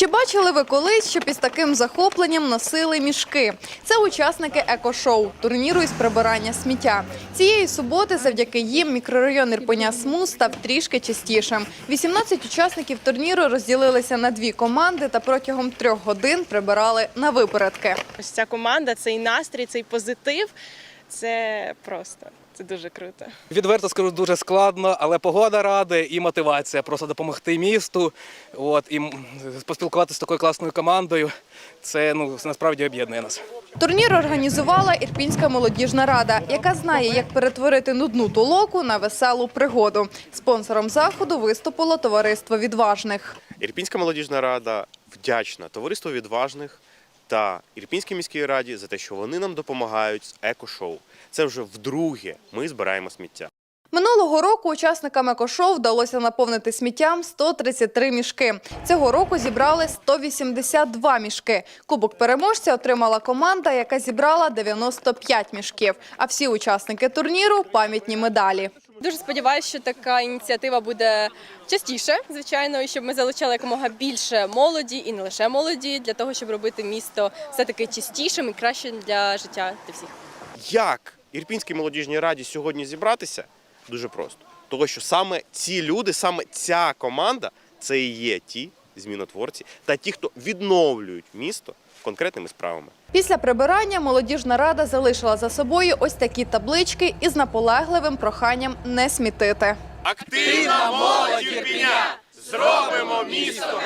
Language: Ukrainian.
Чи бачили ви колись, щоб із таким захопленням носили мішки? Це учасники екошоу, турніру із прибирання сміття. Цієї суботи завдяки їм мікрорайон Ірпеня СМУ став трішки чистішим. 18 учасників турніру розділилися на дві команди та протягом трьох годин прибирали на випередки. Ось ця команда, цей настрій, цей позитив це просто це дуже круто. Відверто скажу, дуже складно, але погода ради і мотивація просто допомогти місту. От і м, поспілкуватися з такою класною командою. Це ну насправді об'єднує нас. Турнір організувала Ірпінська молодіжна рада, яка знає, як перетворити нудну толоку на веселу пригоду. Спонсором заходу виступило товариство відважних. Ірпінська молодіжна рада вдячна товариству відважних та Ірпінській міській раді за те, що вони нам допомагають з екошоу. Це вже вдруге ми збираємо сміття. Минулого року учасникам екошоу вдалося наповнити сміттям 133 мішки. Цього року зібрали 182 мішки. Кубок переможця отримала команда, яка зібрала 95 мішків. А всі учасники турніру пам'ятні медалі. Дуже сподіваюся, що така ініціатива буде частіше, звичайно, і щоб ми залучали якомога більше молоді і не лише молоді для того, щоб робити місто все таки чистішим і кращим для життя для всіх. Як Ірпінській молодіжній раді сьогодні зібратися? Дуже просто. Тому що саме ці люди, саме ця команда це і є ті змінотворці та ті, хто відновлюють місто конкретними справами. Після прибирання молодіжна рада залишила за собою ось такі таблички із наполегливим проханням не смітити. Активна молодь Ірпіня! Зробимо місто!